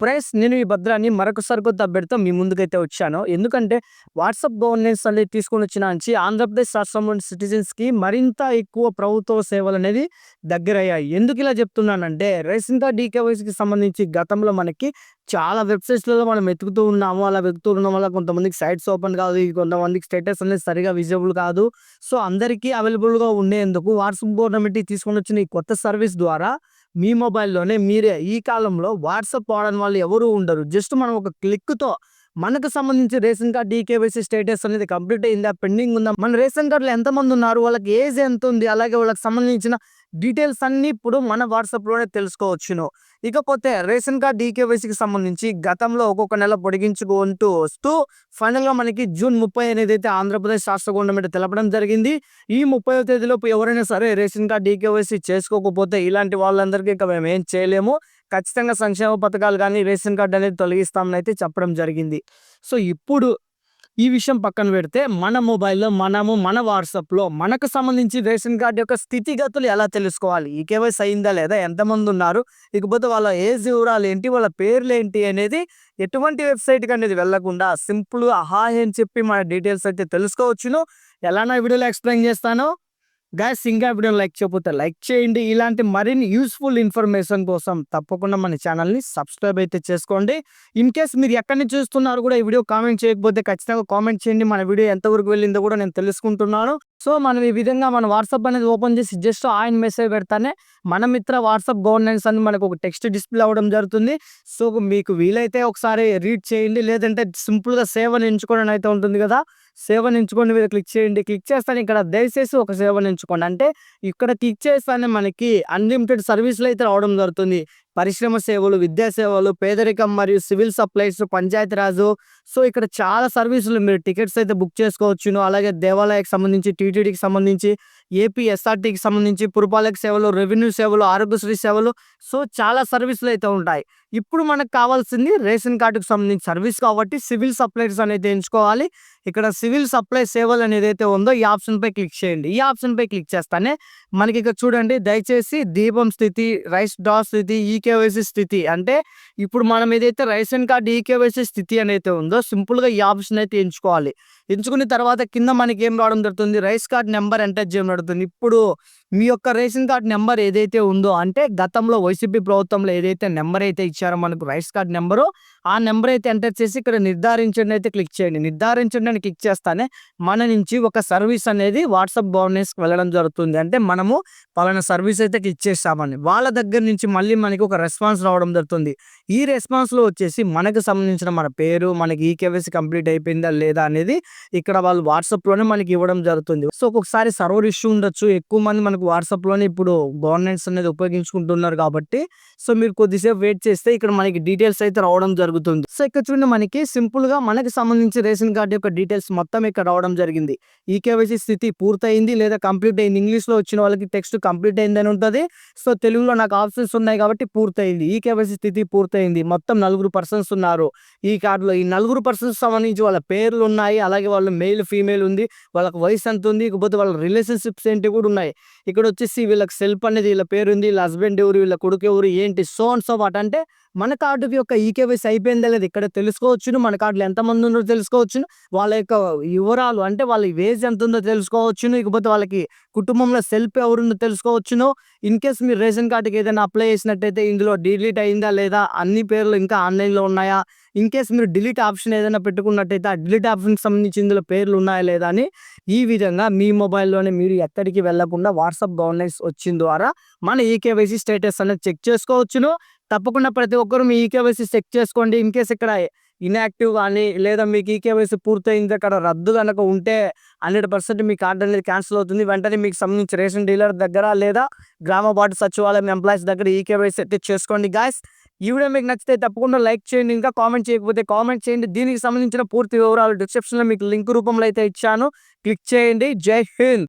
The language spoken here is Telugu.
ప్రైస్ నేను ఈ భద్రాన్ని మరొకసారి కొత్త అభ్యర్థితో మీ ముందుకైతే వచ్చాను. ఎందుకంటే వాట్సాప్ గవర్నెన్స్ అనేది తీసుకొని వచ్చిన నుంచి ఆంధ్రప్రదేశ్ రాష్ట్రంలోని సిటిజన్స్కి మరింత ఎక్కువ ప్రభుత్వ సేవలు అనేది దగ్గరయ్యాయి. ఎందుకు ఇలా చెప్తున్నానంటే రేషన్ డీకేవైసీకి సంబంధించి గతంలో మనకి చాలా వెబ్సైట్స్లలో మనం వెతుకుతూ ఉన్నాము. అలా వెతుకుతూ ఉండడం వల్ల కొంతమందికి సైట్స్ ఓపెన్ కాదు కొంతమందికి స్టేటస్ అనేది సరిగా విజిబుల్ కాదు. సో అందరికీ అవైలబుల్గా ఉండేందుకు వాట్సాప్ గవర్నమెంట్ తీసుకొని వచ్చిన ఈ కొత్త సర్వీస్ ద్వారా మీ మొబైల్లోనే మీరే. ఈ కాలంలో వాట్సాప్ వాడని వాళ్ళు ఎవరూ ఉండరు. జస్ట్ మనం ఒక క్లిక్తో మనకు సంబంధించి రేషన్ కార్డ్ డీకేవైసీ స్టేటస్ అనేది కంప్లీట్ అయిందా? పెండింగ్ ఉందా? మన రేషన్ కార్డులో ఎంతమంది ఉన్నారు? వాళ్ళకి ఏజ్ ఎంత ఉంది అలాగే వాళ్ళకి సంబంధించిన డీటెయిల్స్ అన్నీ ఇప్పుడు మన వాట్సాప్లోనే తెలుసుకోవచ్చును. ఇకపోతే రేషన్ కార్డ్ డీకేవైసీకి సంబంధించి గతంలో ఒక్కొక్క నెల పొడిగించుకుంటూ వస్తూ ఫైనల్గా మనకి జూన్ ముప్పై అనేది అయితే ఆంధ్రప్రదేశ్ రాష్ట్ర గవర్నమెంట్ తెలపడం జరిగింది. ఈ ముప్పై తేదీలోపు ఎవరైనా సరే రేషన్ కార్డ్ డీకేవైసీ చేసుకోకపోతే ఇలాంటి వాళ్ళందరికీ ఇంకా మేము ఏం చేయలేము. ఖచ్చితంగా సంక్షేమ పథకాలు కానీ రేషన్ కార్డు అనేది తొలగిస్తామని అయితే చెప్పడం జరిగింది. సో ఇప్పుడు ఈ విషయం పక్కన పెడితే మన మొబైల్లో మనము మన వాట్సాప్లో మనకు సంబంధించి రేషన్ కార్డు యొక్క స్థితిగతులు ఎలా తెలుసుకోవాలి? ఈ కేవైసీ అయిందా లేదా? ఎంతమంది ఉన్నారు? ఇకపోతే వాళ్ళ ఏజ్ వివరాలు ఏంటి? వాళ్ళ పేర్లు ఏంటి? అనేది ఎటువంటి వెబ్సైట్కి అనేది వెళ్ళకుండా సింపుల్ హాయ్ అని చెప్పి మన డీటెయిల్స్ అయితే తెలుసుకోవచ్చును. ఎలా నా వీడియోలో ఎక్స్ప్లెయిన్ చేస్తానో. గాయస్ ఇంకా వీడియో లైక్ చేయకపోతే లైక్ చేయండి. ఇలాంటి మరిన్ని యూస్ఫుల్ ఇన్ఫర్మేషన్ కోసం తప్పకుండా మన ఛానల్ని సబ్స్క్రైబ్ అయితే చేసుకోండి. ఇన్ కేస్ మీరు ఎక్కడి నుంచి చూస్తున్నారు కూడా ఈ వీడియో కామెంట్ చేయకపోతే ఖచ్చితంగా కామెంట్ చేయండి. మన వీడియో ఎంతవరకు వెళ్ళిందో కూడా నేను తెలుసుకుంటున్నాను. సో మనం ఈ విధంగా మన వాట్సాప్ అనేది ఓపెన్ చేసి జస్ట్ ఆయన మెసేజ్ పెడతానే మన మిత్ర వాట్సాప్ గవర్నెన్స్ అని మనకు ఒక టెక్స్ట్ డిస్ప్లే అవ్వడం జరుగుతుంది. సో మీకు వీలైతే ఒకసారి రీడ్ చేయండి. లేదంటే సింపుల్గా సేవను ఎంచుకోవడం అయితే ఉంటుంది కదా. సేవను ఎంచుకోండి మీద క్లిక్ చేయండి. క్లిక్ చేస్తాను. ఇక్కడ దయచేసి ఒక సేవని ఎంచుకోండి అంటే ఇక్కడ క్లిక్ చేస్తానే మనకి అన్లిమిటెడ్ సర్వీసులు అయితే రావడం జరుగుతుంది. పరిశ్రమ సేవలు విద్యా సేవలు పేదరికం మరియు సివిల్ సప్లైస్ పంచాయతీరాజు సో ఇక్కడ చాలా సర్వీసులు మీరు టికెట్స్ అయితే బుక్ చేసుకోవచ్చును. అలాగే దేవాలయకు సంబంధించి టీటీడీకి సంబంధించి ఏపీ ఎస్ఆర్టీకి సంబంధించి పురపాలక సేవలు రెవెన్యూ సేవలు ఆరోగ్యశ్రీ సేవలు. సో చాలా సర్వీసులు అయితే ఉంటాయి. ఇప్పుడు మనకు కావాల్సింది రేషన్ కార్డుకు సంబంధించి సర్వీస్ కాబట్టి సివిల్ సప్లైస్ అనేది ఎంచుకోవాలి. ఇక్కడ సివిల్ సప్లై సేవలు అనేది అయితే ఉందో ఈ ఆప్షన్పై క్లిక్ చేయండి. ఈ ఆప్షన్పై క్లిక్ చేస్తానే మనకి ఇక్కడ చూడండి దయచేసి దీపం స్థితి రైస్ డా స్థితి ఈ ఈకేవైసీ స్థితి. అంటే ఇప్పుడు మనం ఏదైతే రేషన్ కార్డు ఈకేవైసీ స్థితి అనేది ఉందో సింపుల్గా ఈ ఆప్షన్ అయితే ఎంచుకోవాలి. ఎంచుకున్న తర్వాత కింద మనకి ఏం రావడం జరుగుతుంది? రైస్ కార్డ్ నెంబర్ ఎంటర్ చేయడం జరుగుతుంది. ఇప్పుడు మీ యొక్క రేషన్ కార్డ్ నెంబర్ ఏదైతే ఉందో అంటే గతంలో వైసీపీ ప్రభుత్వంలో ఏదైతే నెంబర్ అయితే ఇచ్చారో మనకు రైస్ కార్డ్ నెంబరు ఆ నెంబర్ అయితే ఎంటర్ చేసి ఇక్కడ నిర్ధారించండి అయితే క్లిక్ చేయండి. నిర్ధారించండి అని క్లిక్ చేస్తానే మన నుంచి ఒక సర్వీస్ అనేది వాట్సాప్ గవర్నెన్స్కి వెళ్ళడం జరుగుతుంది. అంటే మనము పలానా సర్వీస్ అయితే క్లిక్ చేస్తామని వాళ్ళ దగ్గర నుంచి మళ్ళీ మనకి ఒక రెస్పాన్స్ రావడం జరుగుతుంది. ఈ రెస్పాన్స్లో వచ్చేసి మనకు సంబంధించిన మన పేరు మనకి ఈ కేవైసీ కంప్లీట్ అయిపోయిందా లేదా అనేది ఇక్కడ వాళ్ళు వాట్సాప్లోనే మనకి ఇవ్వడం జరుగుతుంది. సో ఒక్కొక్కసారి సర్వర్ ఇష్యూ ఉండొచ్చు. ఎక్కువ మంది మనకు వాట్సాప్లోనే ఇప్పుడు గవర్నెన్స్ అనేది ఉపయోగించుకుంటున్నారు కాబట్టి సో మీరు కొద్దిసేపు వెయిట్ చేస్తే ఇక్కడ మనకి డీటెయిల్స్ అయితే రావడం జరుగుతుంది. సో ఇక్కడ చూడండి మనకి సింపుల్గా మనకి సంబంధించి రేషన్ కార్డు యొక్క డీటెయిల్స్ మొత్తం ఇక్కడ రావడం జరిగింది. ఈ కేవైసీ స్థితి పూర్తయింది లేదా కంప్లీట్ అయింది? ఇంగ్లీష్లో వచ్చిన వాళ్ళకి టెక్స్ట్ కంప్లీట్ అయింది అని ఉంటుంది. సో తెలుగులో నాకు ఆప్షన్స్ ఉన్నాయి కాబట్టి పూర్తయింది. ఈ కేవైసీ స్థితి పూర్తయింది. మొత్తం నలుగురు పర్సన్స్ ఉన్నారు. ఈ కార్డులో ఈ నలుగురు పర్సన్స్ సంబంధించి వాళ్ళ పేర్లు ఉన్నాయి. అలాగే వాళ్ళ మెయిల్ ఫీమేల్ ఉంది. వాళ్ళకి వయసు ఎంత ఉంది ఇకపోతే వాళ్ళ రిలేషన్షిప్స్ ఏంటి కూడా ఉన్నాయి. ఇక్కడ వచ్చేసి వీళ్ళకి సెల్ఫ్ అనేది వీళ్ళ పేరు ఉంది వీళ్ళ హస్బెండ్ ఎవరు వీళ్ళ కొడుకు ఎవరు ఏంటి సో అండ్ సో వాట్ అంటే మన కార్డు యొక్క ఈకేవైసీ అయిపోయిందా లేదు. ఇక్కడ తెలుసుకోవచ్చును మన కార్డులో ఎంతమంది ఉన్నారో తెలుసుకోవచ్చును వాళ్ళ యొక్క వివరాలు అంటే వాళ్ళ వేజ్ ఎంత ఉందో తెలుసుకోవచ్చును ఇకపోతే వాళ్ళకి కుటుంబంలో సెల్ఫ్ ఎవరుందో తెలుసుకోవచ్చును. ఇన్ కేస్ మీరు రేషన్ కార్డుకి ఏదైనా అప్లై చేసినట్టయితే ఇందులో డిలీట్ అయిందా లేదా అన్ని పేర్లు ఇంకా ఆన్లైన్లో ఉన్నాయా? ఇన్ కేస్ మీరు డిలీట్ ఆప్షన్ ఏదైనా పెట్టుకున్నట్టయితే ఆ డిలీట్ ఆప్షన్కి సంబంధించి ఇందులో పేర్లు ఉన్నాయా లేదా అని ఈ విధంగా మీ మొబైల్లోనే మీరు ఎక్కడికి వెళ్ళకుండా వాట్సాప్ గవర్నెన్స్ వచ్చిన ద్వారా మన ఈకేవైసీ స్టేటస్ అనేది చెక్ చేసుకోవచ్చును. తప్పకుండా ప్రతి ఒక్కరు మీ ఈకేవైసీ చెక్ చేసుకోండి. ఇన్ కేస్ ఇక్కడ ఇన్యాక్టివ్ కానీ లేదా మీకు ఈకేవైసీ పూర్తయింది అక్కడ రద్దు కనుక ఉంటే హండ్రెడ్ పర్సెంట్ మీ కార్డు అనేది క్యాన్సిల్ అవుతుంది. వెంటనే మీకు సంబంధించి రేషన్ డీలర్ దగ్గర లేదా గ్రామ వార్డు సచివాలయం ఎంప్లాయీస్ దగ్గర ఈకేవైసీ అయితే చేసుకోండి గాయస్ ఈ వీడియో మీకు నచ్చితే తప్పకుండా లైక్ చేయండి ఇంకా కామెంట్ చేయకపోతే కామెంట్ చేయండి. దీనికి సంబంధించిన పూర్తి వివరాలు డిస్క్రిప్షన్లో మీకు లింక్ రూపంలో అయితే ఇచ్చాను. క్లిక్ చేయండి. జై హింద్.